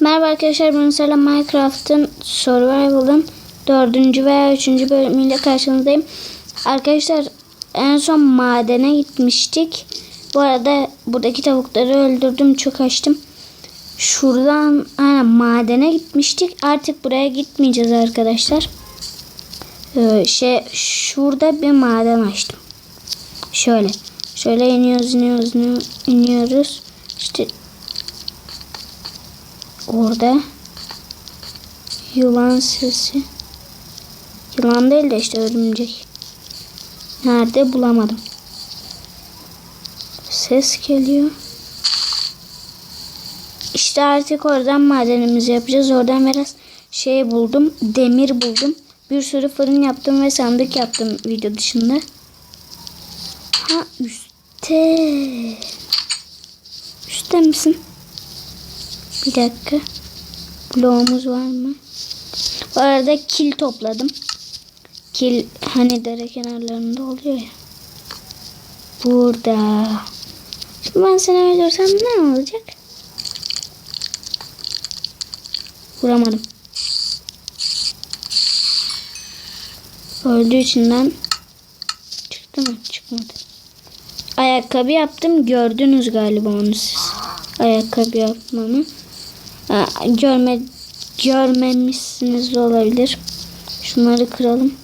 Merhaba arkadaşlar ben Selam Minecraft'ın Survival'ın dördüncü veya üçüncü bölümüyle karşınızdayım. Arkadaşlar en son madene gitmiştik. Bu arada buradaki tavukları öldürdüm çok açtım. Şuradan aynen, madene gitmiştik. Artık buraya gitmeyeceğiz arkadaşlar. Ee, şey şurada bir maden açtım. Şöyle. Şöyle iniyoruz iniyoruz. iniyoruz. İşte Orada yılan sesi. Yılan değil de işte örümcek. Nerede bulamadım. Ses geliyor. İşte artık oradan madenimizi yapacağız. Oradan biraz şey buldum. Demir buldum. Bir sürü fırın yaptım ve sandık yaptım video dışında. Ha üstte. Üstte misin? Bir dakika. Bloğumuz var mı? Bu arada kil topladım. Kil hani dere kenarlarında oluyor ya. Burada. Şimdi ben seni öldürsem ne olacak? Vuramadım. Öldüğü içinden çıktı mı? Çıkmadı. Ayakkabı yaptım. Gördünüz galiba onu siz. Ayakkabı yapmamı. Görme görmemişsiniz olabilir. Şunları kıralım.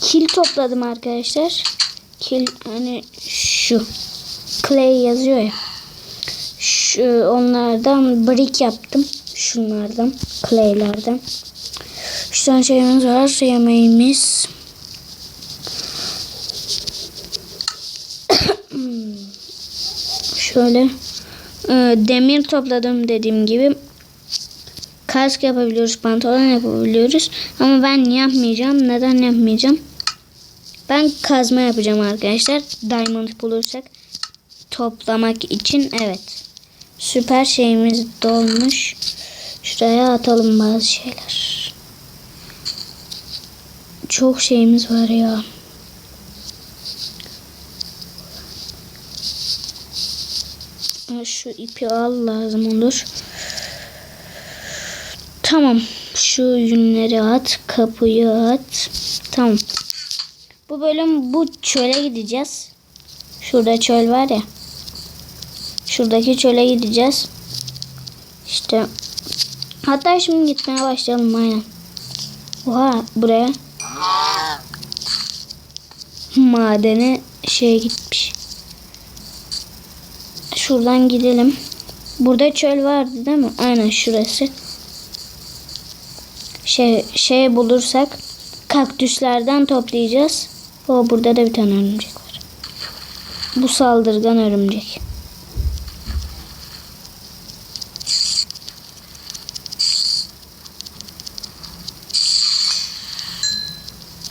Kil topladım arkadaşlar. Kil hani şu clay yazıyor ya. Şu onlardan brick yaptım. Şunlardan clay'lerden. Üç tane şeyimiz var. Yemeğimiz. Şöyle e, demir topladım dediğim gibi kask yapabiliyoruz, pantolon yapabiliyoruz. Ama ben yapmayacağım. Neden yapmayacağım? Ben kazma yapacağım arkadaşlar. Diamond bulursak toplamak için evet. Süper şeyimiz dolmuş. Şuraya atalım bazı şeyler. Çok şeyimiz var ya. Şu ipi al lazım olur. Tamam. Şu yünleri at. Kapıyı at. Tamam. Bu bölüm bu çöle gideceğiz. Şurada çöl var ya. Şuradaki çöle gideceğiz. İşte hatta şimdi gitmeye başlayalım aynen. Oha buraya madene şey gitmiş. Şuradan gidelim. Burada çöl vardı değil mi? Aynen şurası. Şey, şey bulursak kaktüslerden toplayacağız. O burada da bir tane örümcek var. Bu saldırgan örümcek.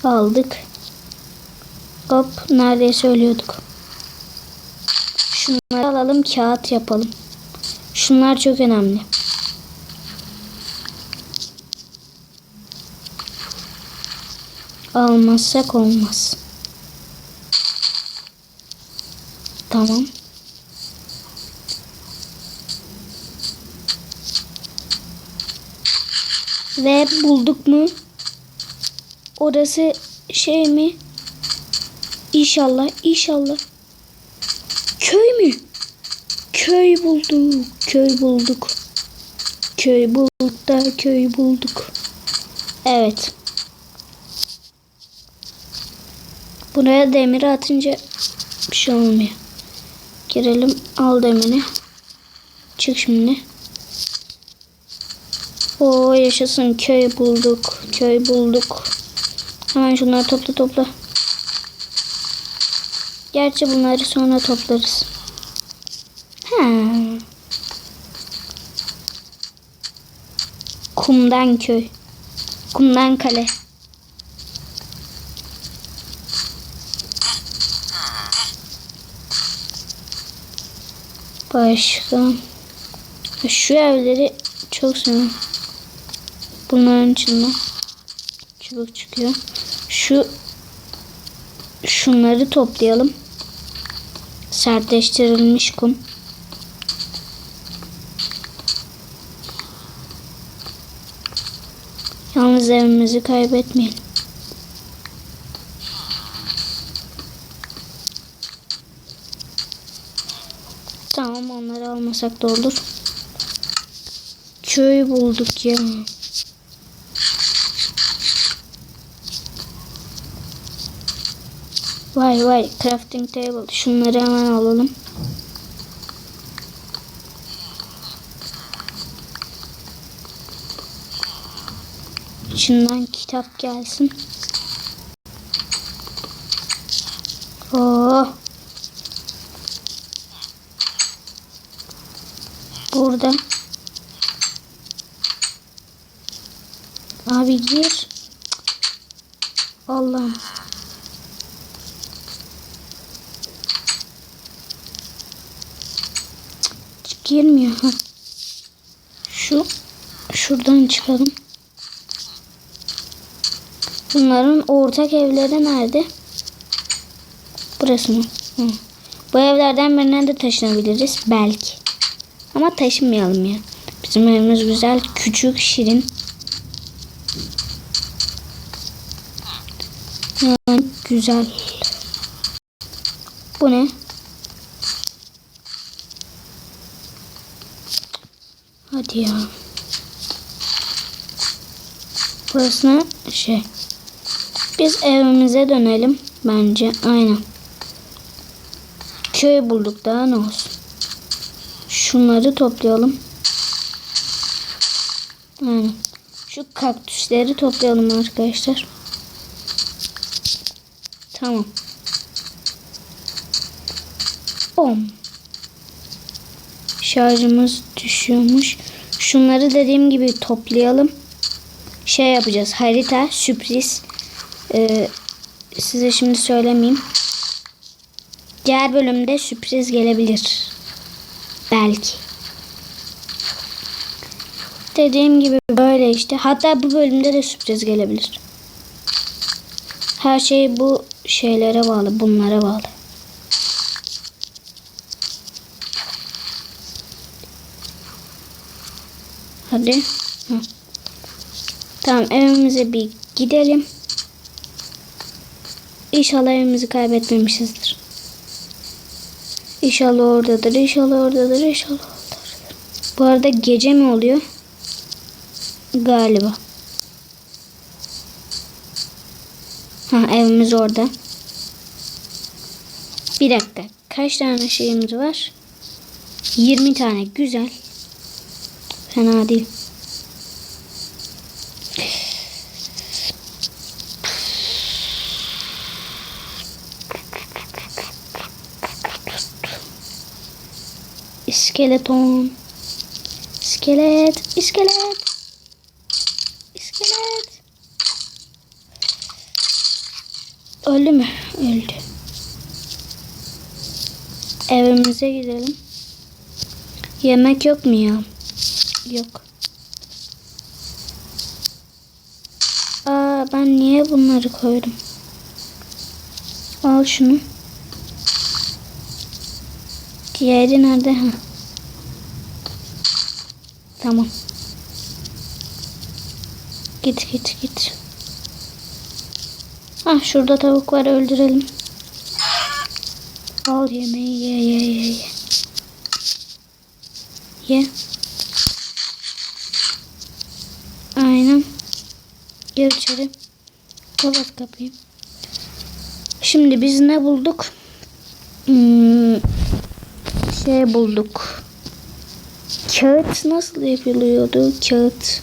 Aldık. Hop neredeyse ölüyorduk. Şunları alalım kağıt yapalım. Şunlar çok önemli. Almazsak olmaz. Tamam. Ve bulduk mu? Orası şey mi? İnşallah, inşallah. Köy mü? Köy bulduk. Köy bulduk. Köy bulduk da köy bulduk. Evet. Buraya demiri atınca bir şey olmuyor. Girelim. Al demiri. Çık şimdi. Oo yaşasın köy bulduk. Köy bulduk. Hemen şunları topla topla. Gerçi bunları sonra toplarız. Ha. Kumdan köy. Kumdan kale. Başka. Şu evleri çok seviyorum. Bunların içinden çubuk çıkıyor. Şu şunları toplayalım sertleştirilmiş kum. Yalnız evimizi kaybetmeyelim. Tamam onları almasak da olur. Çöğü bulduk ya. Vay vay crafting table. Şunları hemen alalım. İçinden kitap gelsin. Oh. Burada. Abi gir. Allah'ım. Girmiyor. Ha. Şu şuradan çıkalım. Bunların ortak evleri nerede? Burası mı? Hı. Bu evlerden birine de taşınabiliriz belki. Ama taşınmayalım ya. Bizim evimiz güzel, küçük, şirin. Güzel. Bu ne? Hadi ya. Burası ne? Şey. Biz evimize dönelim bence. Aynen. Köy bulduk daha ne olsun. Şunları toplayalım. Aynen. Şu kaktüsleri toplayalım arkadaşlar. Tamam. Bom. Şarjımız düşüyormuş. Şunları dediğim gibi toplayalım. Şey yapacağız. Harita sürpriz. Ee, size şimdi söylemeyeyim. Diğer bölümde sürpriz gelebilir. Belki. Dediğim gibi böyle işte. Hatta bu bölümde de sürpriz gelebilir. Her şey bu şeylere bağlı. Bunlara bağlı. Hadi. Hı. Tamam evimize bir gidelim. İnşallah evimizi kaybetmemişizdir. İnşallah oradadır, inşallah oradadır, inşallah oradadır. Bu arada gece mi oluyor? Galiba. Ha evimiz orada. Bir dakika. Kaç tane şeyimiz var? 20 tane. Güzel. Fena değil. İskeleton. İskelet. İskelet. İskelet. Öldü mü? Öldü. Evimize gidelim. Yemek yok mu ya? Yok. Aa ben niye bunları koydum? Al şunu. Diğeri nerede? Ha. Tamam. Git git git. Ah şurada tavuk var öldürelim. Al yemeği ye ye ye ye. Ye. Aynen. Gir içeri. Kapat kapıyı. Şimdi biz ne bulduk? Hmm, şey bulduk. Kağıt nasıl yapılıyordu? Kağıt.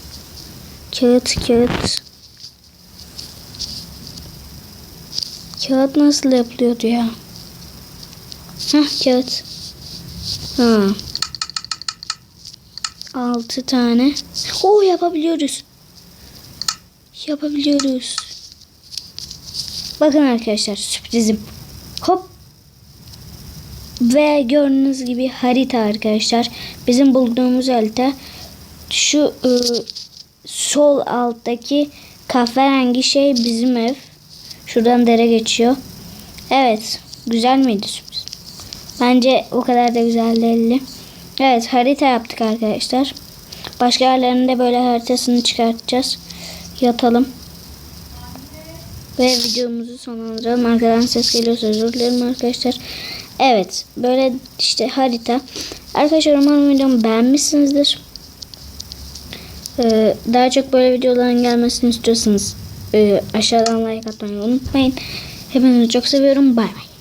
Kağıt, kağıt. Kağıt nasıl yapılıyordu ya? Hah kağıt. Ha. Altı tane. Oo yapabiliyoruz. Yapabiliyoruz. Bakın arkadaşlar sürprizim. Hop. Ve gördüğünüz gibi harita arkadaşlar. Bizim bulduğumuz harita. Şu ıı, sol alttaki kahverengi şey bizim ev. Şuradan dere geçiyor. Evet. Güzel miydi sürpriz? Bence o kadar da güzel değildi. Evet harita yaptık arkadaşlar. Başka yerlerinde böyle haritasını çıkartacağız. Yatalım. Ve videomuzu sonlandıralım. Arkadan ses geliyorsa özür dilerim arkadaşlar. Evet. Böyle işte harita. Arkadaşlar umarım videomu beğenmişsinizdir. Ee, daha çok böyle videoların gelmesini istiyorsanız e, aşağıdan like atmayı unutmayın. Hepinizi çok seviyorum. Bay bay.